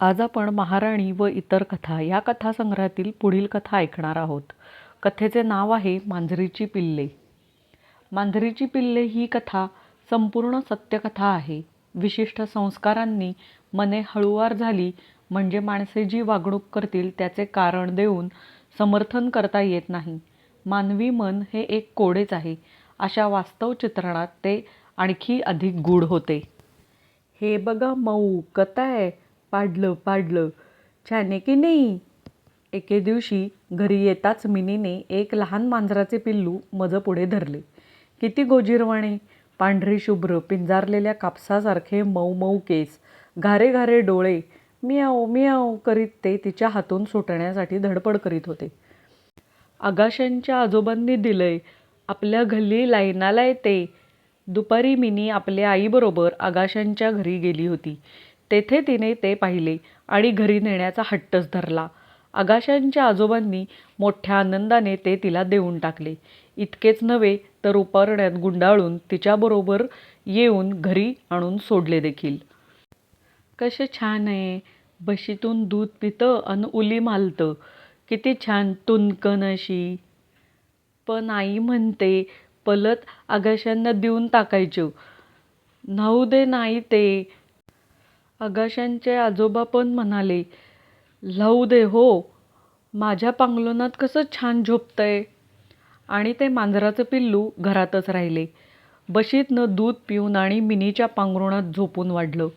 आज आपण महाराणी व इतर कथा या कथासंग्रहातील पुढील कथा ऐकणार आहोत. कथेचे नाव आहे मांजरीची पिल्ले. मांजरीची पिल्ले ही कथा संपूर्ण सत्यकथा आहे. विशिष्ट संस्कारांनी मने हळुवार झाली म्हणजे माणसे जी वागणूक करतील त्याचे कारण देऊन समर्थन करता येत नाही. मानवी मन हे एक कोडेच आहे. अशा वास्तव चित्रणात ते आणखी अधिक गूढ होते. हे बघा मऊ कथा आहे पाडलं पाडलं. छान आहे की नाही? एके दिवशी घरी येताच मिनीने एक लहान मांजराचे पिल्लू मज पुढे धरले. किती गोजीरवाणे. पांढरी शुभ्र पिंजारलेल्या कापसासारखे मऊ मऊ केस घारे घारे डोळे. मियाओ मियाओ करीत ते तिच्या हातून सुटण्यासाठी धडपड करीत होते. आगाशांच्या आजोबांनी दिलंय आपल्या घल्ली लाईनाला येते. दुपारी मिनी आपल्या आईबरोबर आगाशांच्या घरी गेली होती. तेथे तिने ते पाहिले आणि घरी नेण्याचा हट्टच धरला. आगाशांच्या आजोबांनी मोठ्या आनंदाने ते तिला देऊन टाकले. इतकेच नव्हे तर उपरण्यात गुंडाळून तिच्याबरोबर येऊन घरी आणून सोडले देखील. कसे छान आहे. बशीतून दूध पितं अन उली मालतं. किती छान तुनकन अशी. पण आई म्हणते पलत आगाशांना देऊन टाकायचं. नाहू दे नाही ते. आगाशांचे आजोबा पण म्हणाले लावू दे हो माझ्या पांगलोनात कसं छान झोपतंय. आणि ते मांजराचं पिल्लू घरातच राहिले. बशीतनं दूध पिऊन आणि मिनीच्या पांघरुणात झोपून वाढलं.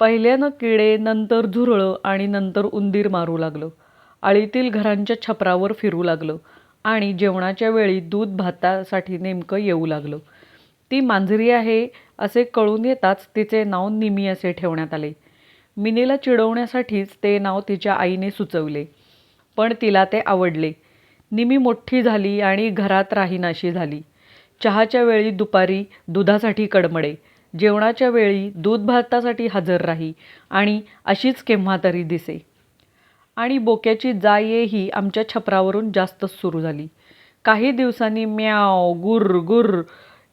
पहिल्यानं किडे नंतर झुरळं आणि नंतर उंदीर मारू लागलं. आळीतील घरांच्या छपरावर फिरू लागलं आणि जेवणाच्या वेळी दूध भातासाठी नेमकं येऊ लागलं. ती मांजरी आहे असे कळून येताच तिचे नाव निमी असे ठेवण्यात आले. मिनीला चिडवण्यासाठीच ते नाव तिच्या आईने सुचवले. पण तिला ते आवडले. निमी मोठी झाली आणि घरात राहीनाशी झाली. चहाच्या वेळी दुपारी दुधासाठी कडमडे. जेवणाच्या वेळी दूध भातासाठी हजर राही आणि अशीच केव्हा तरी दिसे. आणि बोक्याची जा ही आमच्या छपरावरून जास्तच सुरू झाली. काही दिवसांनी म्याव गुर गुर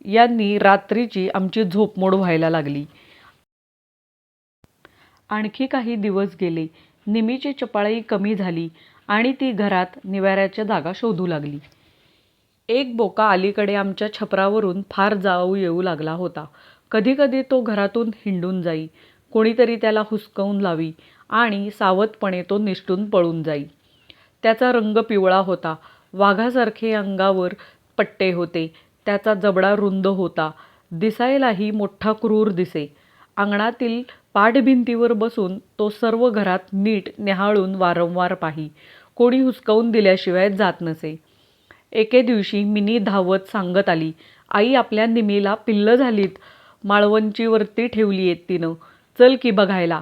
यांनी रात्रीची आमची झोपमोड व्हायला लागली. आणखी काही दिवस गेले. निमीची चपाळी कमी झाली आणि ती घरात निवाऱ्याच्या जागा शोधू लागली. एक बोका अलीकडे आमच्या छपरावरून फार जाऊ येऊ लागला होता. कधीकधी तो घरातून हिंडून जाई कोणीतरी त्याला हुसकवून लावी आणि सावधपणे तो निष्ठून पळून जाई. त्याचा रंग पिवळा होता. वाघासारखे अंगावर पट्टे होते. त्याचा जबडा रुंद होता. दिसायलाही मोठा क्रूर दिसे. अंगणातील पाठभिंतीवर बसून तो सर्व घरात नीट न्याहाळून वारंवार पाही. कोणी हुसकवून दिल्याशिवाय जात नसे. एके दिवशी मिनी धावत सांगत आली आई आपल्या निमीला पिल्लं झालीत. माळवंचीवरती ठेवली आहेत तिनं. चल की बघायला.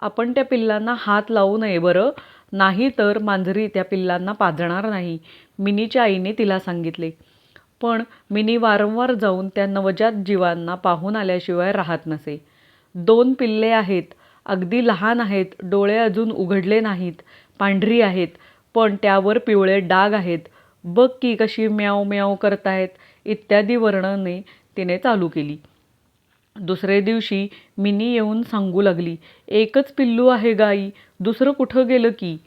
आपण त्या पिल्लांना हात लावू नये बरं. नाही तर मांजरी त्या पिल्लांना पाजणार नाही. मिनीच्या आईने तिला सांगितले. पण मिनी वारंवार जाऊन त्या नवजात जीवांना पाहून आल्याशिवाय राहत नसे. दोन पिल्ले आहेत. अगदी लहान आहेत. डोळे अजून उघडले नाहीत. पांढरी आहेत. पण त्यावर पिवळे डाग आहेत. बघ की कशी म्याव म्याव करतायत. इत्यादी वर्णने तिने चालू केली. दुसरे दिवशी मिनी येऊन सांगू लागली एकच पिल्लू आहे गाई. दुसरं कुठं गेलं की?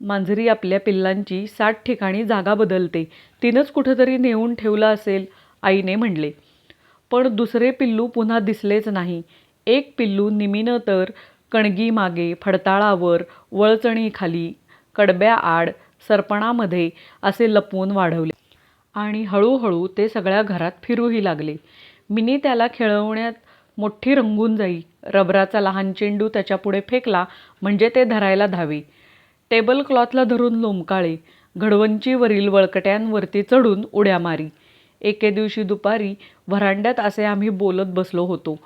मांजरी आपल्या पिल्लांची सात ठिकाणी जागा बदलते. तिनंच कुठंतरी नेऊन ठेवलं असेल आईने म्हणले. पण दुसरे पिल्लू पुन्हा दिसलेच नाही. एक पिल्लू निमीनं तर कणगी मागे फडताळावर वळचणीखाली कडब्या आड सरपणामध्ये असे लपवून वाढवले. आणि हळूहळू ते सगळ्या घरात फिरूही लागले. मिनी त्याला खेळवण्यात मोठी रंगून जाई. रबराचा लहान चेंडू त्याच्यापुढे फेकला म्हणजे ते धरायला धावे. टेबल क्लॉथला धरून लोंबकाळे घडवंचीवरील वळकट्यांवरती चढून उड्या मारी. एके दिवशी दुपारी व्हरांड्यात असे आम्ही बोलत बसलो होतो.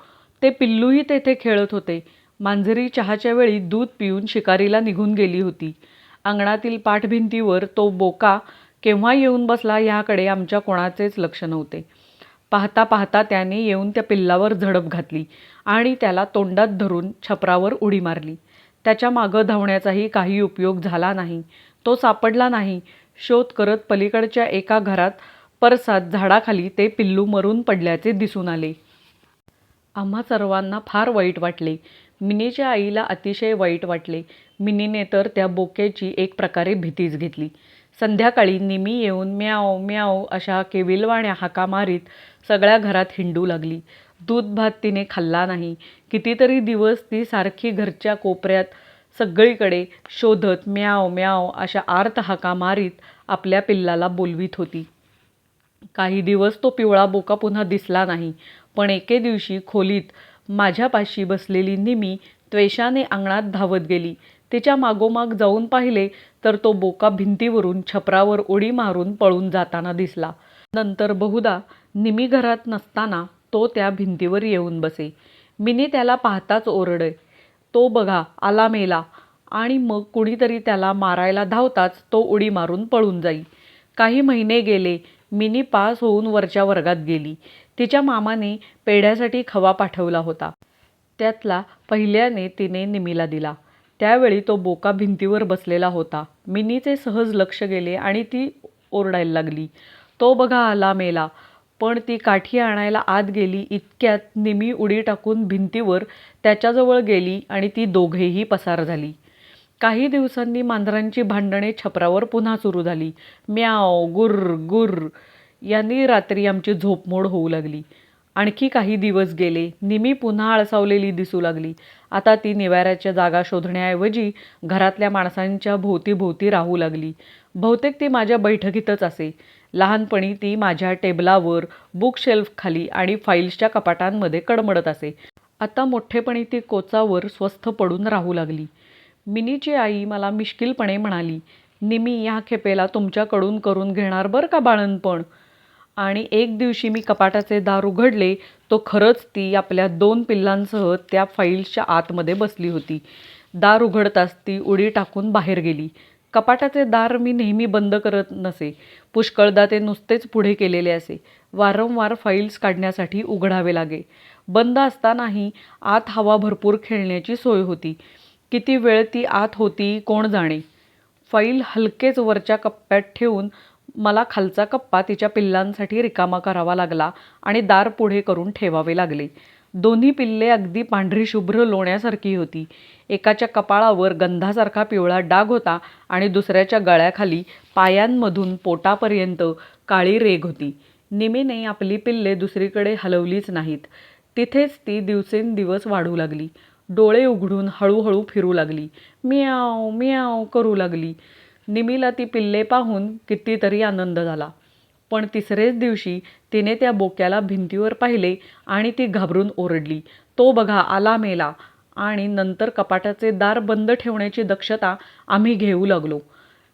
ते पिल्लूही तेथे खेळत होते. मांजरी चहाच्या वेळी दूध पिऊन शिकारीला निघून गेली होती. अंगणातील पाठभिंतीवर तो बोका केव्हा येऊन बसला ह्याकडे आमच्या कोणाचेच लक्ष नव्हते. पाहता पाहता त्याने येऊन त्या पिल्लावर झडप घातली आणि त्याला तोंडात धरून छपरावर उडी मारली. त्याच्या मागं धावण्याचाही काही उपयोग झाला नाही तो सापडला नाही शोध करत पलीकडच्या एका घरात परसात झाडाखाली ते पिल्लू मरून पडल्याचे दिसून आले आम्हा सर्वांना फार वाईट वाटले मिनीच्या आईला अतिशय वाईट वाटले. मिनीने तर त्या बोक्याची एक प्रकारे भीतीच घेतली. संध्याकाळी निमी येऊन म्याव म्याव अशा केविलवाण्या हाका मारीत सगळ्या घरात हिंडू लागली. दूध भात तिने खाल्ला नाही. कितीतरी दिवस ती सारखी घरच्या कोपऱ्यात सगळीकडे शोधत म्याव म्याव अशा आर्त हाका मारीत आपल्या पिल्लाला बोलवीत होती. काही दिवस तो पिवळा बोका पुन्हा दिसला नाही. पण एके दिवशी खोलीत माझ्यापाशी बसलेली निमी त्वेषाने अंगणात धावत गेली. तिच्या मागोमाग जाऊन पाहिले तर तो बोका भिंतीवरून छपरावर उडी मारून पळून जाताना दिसला. नंतर बहुधा निमी घरात नसताना तो त्या भिंतीवर येऊन बसे. मिनी त्याला पाहताच ओरडे, तो बघा आला मेला आणि मग कुणीतरी त्याला मारायला धावताच तो उडी मारून पळून जाई. काही महिने गेले. मिनी पास होऊन वरच्या वर्गात गेली. तिच्या मामाने पेढ्यासाठी खवा पाठवला होता. त्यातला पहिल्याने तिने निमीला दिला. त्यावेळी तो बोका भिंतीवर बसलेला होता. मिनीचे सहज लक्ष गेले आणि ती ओरडायला लागली, तो बघा आला मेला. पण ती काठी आणायला आत गेली इतक्यात निमी उडी टाकून भिंतीवर त्याच्याजवळ गेली आणि ती दोघेही पसार झाली. काही दिवसांनी मांजरांची भांडणे छपरावर पुन्हा सुरू झाली. म्याव, गुर्र, गुर्र यांनी रात्री आमची झोपमोड होऊ लागली. आणखी काही दिवस गेले. निमी पुन्हा आळसावलेली दिसू लागली. आता ती निवाऱ्याच्या जागा शोधण्याऐवजी घरातल्या माणसांच्या भोवतीभोवती राहू लागली. बहुतेक ती माझ्या बैठकीतच असे. लहानपणी ती माझ्या टेबलावर, बुकशेल्फखाली आणि फाईल्सच्या कपाटांमध्ये कडमडत असे. आता मोठेपणी ती कोचावर स्वस्थ पडून राहू लागली. मिनीची आई मला मिश्किलपणे म्हणाली, निमी ह्या खेपेला तुमच्याकडून करून घेणार बरं का बाळणपण आणि एक दिवशी मी कपाटाचे दार उघडले तो खरंच ती आपल्या दोन पिल्लांसह त्या फाईल्सच्या आतमध्ये बसली होती. दार उघडताच ती उडी टाकून बाहेर गेली. कपाटाचे दार मी नेहमी बंद करत नसे. पुष्कळदा ते नुसतेच पुढे केलेले असे. वारंवार फाईल्स काढण्यासाठी उघडावे लागे. बंद असतानाही आत हवा भरपूर खेळण्याची सोय होती. किती वेळ ती आत होती कोण जाणे. फाईल हलकेच वरच्या कप्प्यात ठेवून मला खालचा कप्पा तिच्या पिल्लांसाठी रिकामा करावा लागला आणि दार पुढे करून ठेवावे लागले. दोन्ही पिल्ले अगदी पांढरी शुभ्र लोण्यासारखी होती. एकाच्या कपाळावर गंधासारखा पिवळा डाग होता आणि दुसऱ्याच्या गळ्याखाली पायांमधून पोटापर्यंत काळी रेग होती. निमीने आपली पिल्ले दुसरीकडे हलवलीच नाहीत. तिथेच ती दिवसेंदिवस वाढू लागली. डोळे उघडून हळूहळू फिरू लागली. मियाव मियाव करू लागली. निमीला ती पिल्ले पाहून कितीतरी आनंद झाला. पण तिसरेच दिवशी तिने त्या बोक्याला भिंतीवर पाहिले आणि ती घाबरून ओरडली, तो बघा आला मेला. आणि नंतर कपाटाचे दार बंद ठेवण्याची दक्षता आम्ही घेऊ लागलो.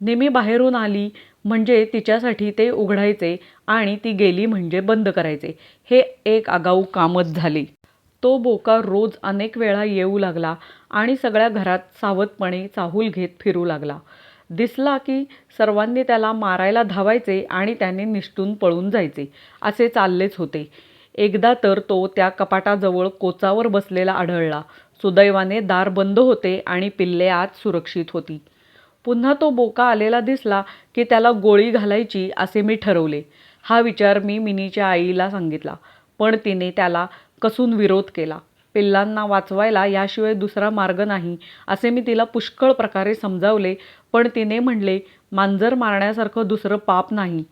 नेहमी बाहेरून आली म्हणजे तिच्यासाठी ते उघडायचे आणि ती गेली म्हणजे बंद करायचे. हे एक आगाऊ कामच झाले. तो बोका रोज अनेक वेळा येऊ लागला आणि सगळ्या घरात सावधपणे चाहूल घेत फिरू लागला. दिसला की सर्वांनी त्याला मारायला धावायचे आणि त्याने निष्ठून पळून जायचे. असे चाललेच होते. एकदा तर तो त्या कपाटाजवळ कोचावर बसलेला आढळला. सुदैवाने दार बंद होते आणि पिल्ले आत सुरक्षित होती. पुन्हा तो बोका आलेला दिसला की त्याला गोळी घालायची असे मी ठरवले. हा विचार मी मिनीच्या आईला सांगितला. पण तिने त्याला कसून विरोध केला. पिल्लांना वाचवायला याशिवाय दुसरा मार्ग नाही असे मी तिला पुष्कळ प्रकारे समजावले पण तिने म्हणले, मांजर मारण्यासारखं दुसरं पाप नाही.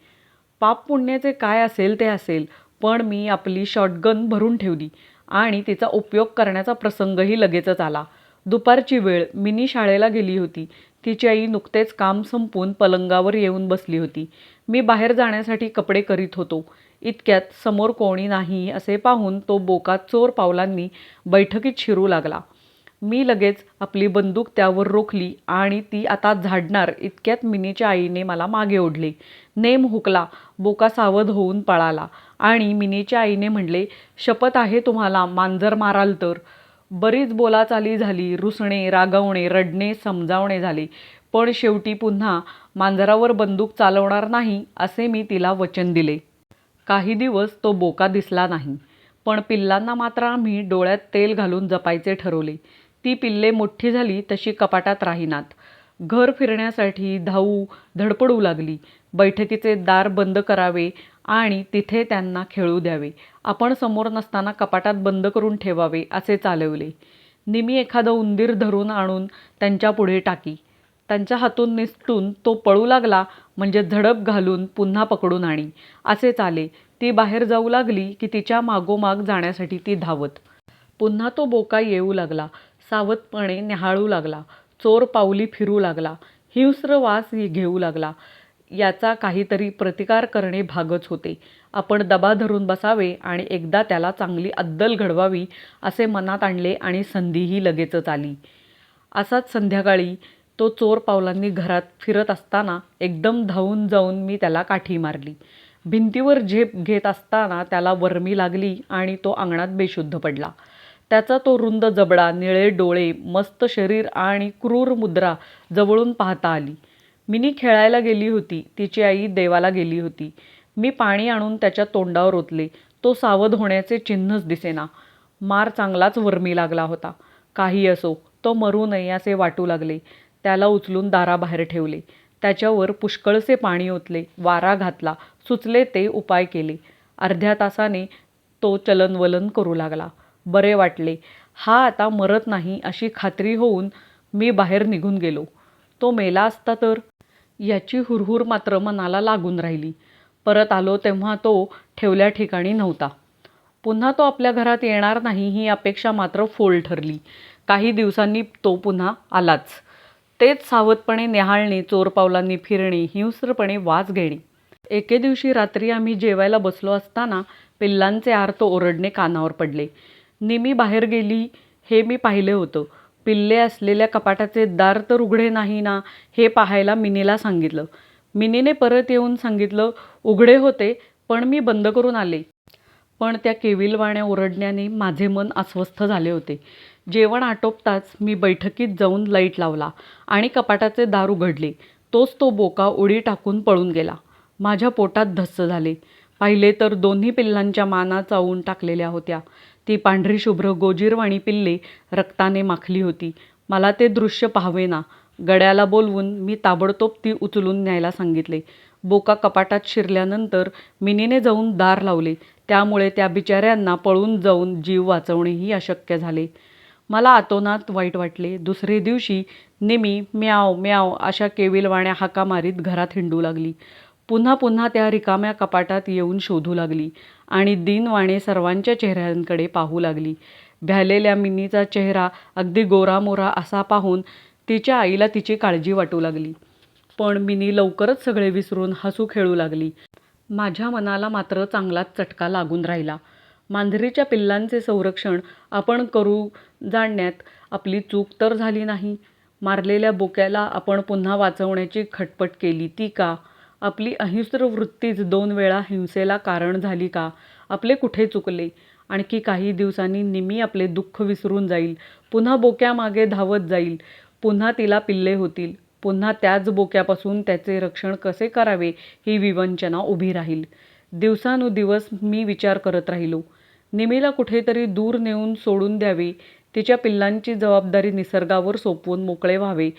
पाप-पुण्याचे काय असेल ते असेल पण मी आपली शॉटगन भरून ठेवली आणि तिचा उपयोग करण्याचा प्रसंगही लगेचच आला. दुपारची वेळ. मिनी शाळेला गेली होती. तिची आई नुकतेच काम संपवून पलंगावर येऊन बसली होती. मी बाहेर जाण्यासाठी कपडे करीत होतो. इतक्यात समोर कोणी नाही असे पाहून तो बोका चोर पावलांनी बैठकीत शिरू लागला. मी लगेच आपली बंदूक त्यावर रोखली आणि ती आता झाडणार इतक्यात मिनीच्या आईने मला मागे ओढले. नेम हुकला. बोका सावध होऊन पळाला आणि मिनीच्या आईने म्हणले, शपथ आहे तुम्हाला मांजर माराल तर. बरीच बोलाचाली झाली. रुसणे, रागावणे, रडणे, समजावणे झाले. पण शेवटी पुन्हा मांजरावर बंदूक चालवणार नाही असे मी तिला वचन दिले. काही दिवस तो बोका दिसला नाही. पण पिल्लांना मात्र आम्ही डोळ्यात तेल घालून जपायचे ठरवले. ती पिल्ले मोठी झाली तशी कपाटात राहीनात. घर फिरण्यासाठी धावू, धडपडू लागली. बैठकीचे दार बंद करावे आणि तिथे त्यांना खेळू द्यावे. आपण समोर नसताना कपाटात बंद करून ठेवावे असे चालवले. निमी एखादं उंदीर धरून आणून त्यांच्या पुढे टाकी त्यांच्या हातून निसटून तो पळू लागला म्हणजे झडप घालून पुन्हा पकडून आणी. असे चाले ती बाहेर जाऊ लागली की तिच्या मागोमाग जाण्यासाठी ती धावत. पुन्हा तो बोका येऊ लागला. सावधपणे न्याहाळू लागला. चोर पावली फिरू लागला. हिंस्र वास घेऊ लागला. याचा काहीतरी प्रतिकार करणे भागच होते. आपण दबा धरून बसावे आणि एकदा त्याला चांगली अद्दल घडवावी असे मनात आणले आणि संधीही लगेचच आली. असाच संध्याकाळी तो चोर पावलांनी घरात फिरत असताना एकदम धावून जाऊन मी त्याला काठी मारली. भिंतीवर झेप घेत असताना त्याला वर्मी लागली आणि तो अंगणात बेशुद्ध पडला. त्याचा तो रुंद जबडा निळे डोळे मस्त शरीर आणि क्रूर मुद्रा जवळून पाहता आली. मिनी खेळायला गेली होती तिची आई देवाला गेली होती. मी पाणी आणून त्याच्या तोंडावर ओतले. तो सावध होण्याचे चिन्हच दिसेना. मार चांगलाच वर्मी लागला होता. काही असो तो मरू नये असे वाटू लागले. त्याला उचलून दाराबाहेर ठेवले. त्याच्यावर पुष्कळसे पाणी ओतले वारा घातला सुचले ते उपाय केले. अर्ध्या तासाने तो चलनवलन करू लागला. बरे वाटले हा आता मरत नाही अशी खात्री होऊन मी बाहेर निघून गेलो. तो मेला असता तर? याची हुरहुर मात्र मनाला लागून राहिली. परत आलो तेव्हा तो ठेवल्या ठिकाणी नव्हता. पुन्हा तो आपल्या घरात येणार नाही ही अपेक्षा मात्र फोल ठरली. काही दिवसांनी तो पुन्हा आलाच. तेच सावधपणे न्याहाळणे चोरपावलांनी फिरणे हिंस्रपणे वास घेणे. एके दिवशी रात्री आम्ही जेवायला बसलो असताना पिल्लांचे आर्त ओरडणे कानावर पडले. निमी बाहेर गेली हे मी पाहिले होतं. पिल्ले असलेल्या कपाटाचे दार तर उघडे नाही ना हे पाहायला मिनीला सांगितलं. मिनीने परत येऊन सांगितलं उघडे होते पण मी बंद करून आले. पण त्या केविलवाण्या ओरडण्याने माझे मन अस्वस्थ झाले होते. जेवण आटोपताच मी बैठकीत जाऊन लाइट लावला आणि कपाटाचे दार उघडले. तोच तो बोका उडी टाकून पळून गेला. माझ्या पोटात धस्स झाले. पाहिले तर दोन्ही पिल्लांच्या माना चावून टाकलेल्या होत्या. ती पांढरी शुभ्र गोजीरवाणी पिल्ले रक्ताने माखली होती. मला ते दृश्य पाहावेना. गड्याला बोलवून मी ताबडतोब ती उचलून न्यायला सांगितले. बोका कपाटात शिरल्यानंतर मिनीने जाऊन दार लावले. त्यामुळे त्या बिचाऱ्यांना पळून जाऊन जीव वाचवणेही अशक्य झाले. मला आतोनात वाईट वाटले. दुसरे दिवशी निमी म्याव म्याव अशा केविलवाण्या हाका मारीत घरात हिंडू लागली. पुन्हा पुन्हा त्या रिकाम्या कपाटात येऊन शोधू लागली आणि दिनवाणे सर्वांच्या चेहऱ्यांकडे पाहू लागली. भ्यालेल्या मिनीचा चेहरा अगदी गोरामोरा असा पाहून तिच्या आईला तिची काळजी वाटू लागली. पण मिनी लवकरच सगळे विसरून हसू खेळू लागली. माझ्या मनाला मात्र चांगलाच चटका लागून राहिला. मांजरीच्या पिल्लांचे संरक्षण आपण करू जाणण्यात आपली चूक तर झाली नाही. मारलेल्या बोक्याला आपण पुन्हा वाचवण्याची खटपट केली ती का? आपली अहिंस्र वृत्तीच दोन वेळा हिंसेला कारण झाली का? आपले कुठे चुकले? आणखी काही दिवसांनी निमी आपले दुःख विसरून जाईल. पुन्हा बोक्यामागे धावत जाईल. पुन्हा तिला पिल्ले होतील. पुन्हा त्याच बोक्यापासून त्याचे रक्षण कसे करावे? ही विवंचना उभी राहील. दिवसानुदिवस मी विचार करत राहिलो. निमीला कुठेतरी दूर नेऊन सोडून द्यावे तिच्या पिल्लांची जबाबदारी निसर्गावर सोपवून मोकळे व्हावे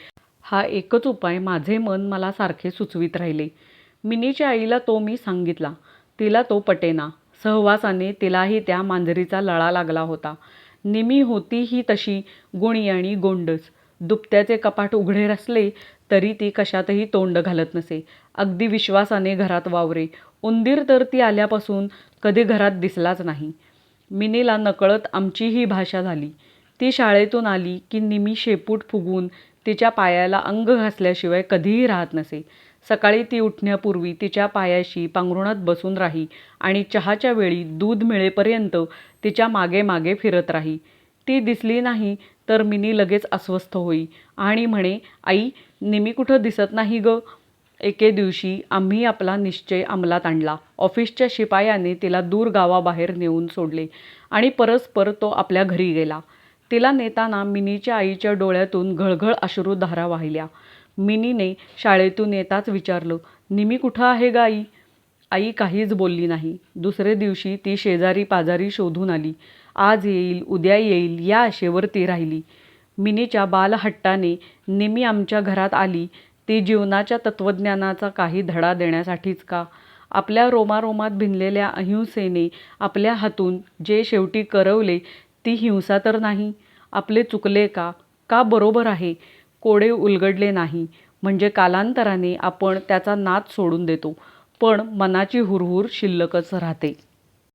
हा एकच उपाय माझे मन मला सारखे सुचवीत राहिले. मिनीच्या आईला तो मी सांगितला तिला तो पटेना. सहवासाने तिलाही त्या मांजरीचा लळा लागला होता. निमी होती ही तशी गुणी आणि गोंडस. दुपत्याचे कपाट उघडे असले तरी ती कशातही तोंड घालत नसे. अगदी विश्वासाने घरात वावरे. उंदीर तर ती आल्यापासून कधी घरात दिसलाच नाही. मिनीला नकळत आमची ही भाषा झाली. ती शाळेतून आली की निमी शेपूट फुगवून तिच्या पायाला अंग घासल्याशिवाय कधीही राहत नसे. सकाळी ती उठण्यापूर्वी तिच्या पायाशी पांघरुणात बसून राही आणि चहाच्या वेळी दूध मिळेपर्यंत तिच्यामागे मागे फिरत राही. ती दिसली नाही तर मिनी लगेच अस्वस्थ होई. आणि म्हणे आई निमी कुठं दिसत नाही ग एके दिवशी आम्ही आपला निश्चय अंमलात आणला. ऑफिसच्या शिपायाने तिला दूर गावाबाहेर नेऊन सोडले आणि परस्पर तो आपल्या घरी गेला. तिला नेताना मिनीच्या आईच्या डोळ्यातून घळघळ अश्रुधारा वाहिल्या. मिनीने शाळेतून येताच विचारलं निमी कुठं आहे ग आई आई काहीच बोलली नाही. दुसरे दिवशी ती शेजारी पाजारी शोधून आली. आज येईल उद्या येईल या आशेवर ती राहिली. मिनीच्या बालहट्टाने नेहमी आमच्या घरात आली. ती जीवनाच्या तत्त्वज्ञानाचा काही धडा देण्यासाठीच का? आपल्या रोमारोमात भिनलेल्या अहिंसेने आपल्या हातून जे शेवटी करवले ती हिंसा तर नाही? आपले चुकले का? का बरोबर आहे? कोडे उलगडले नाही. म्हणजे कालांतराने आपण त्याचा नाद सोडून देतो. पण मनाची हुरहुर शिल्लकच राहते.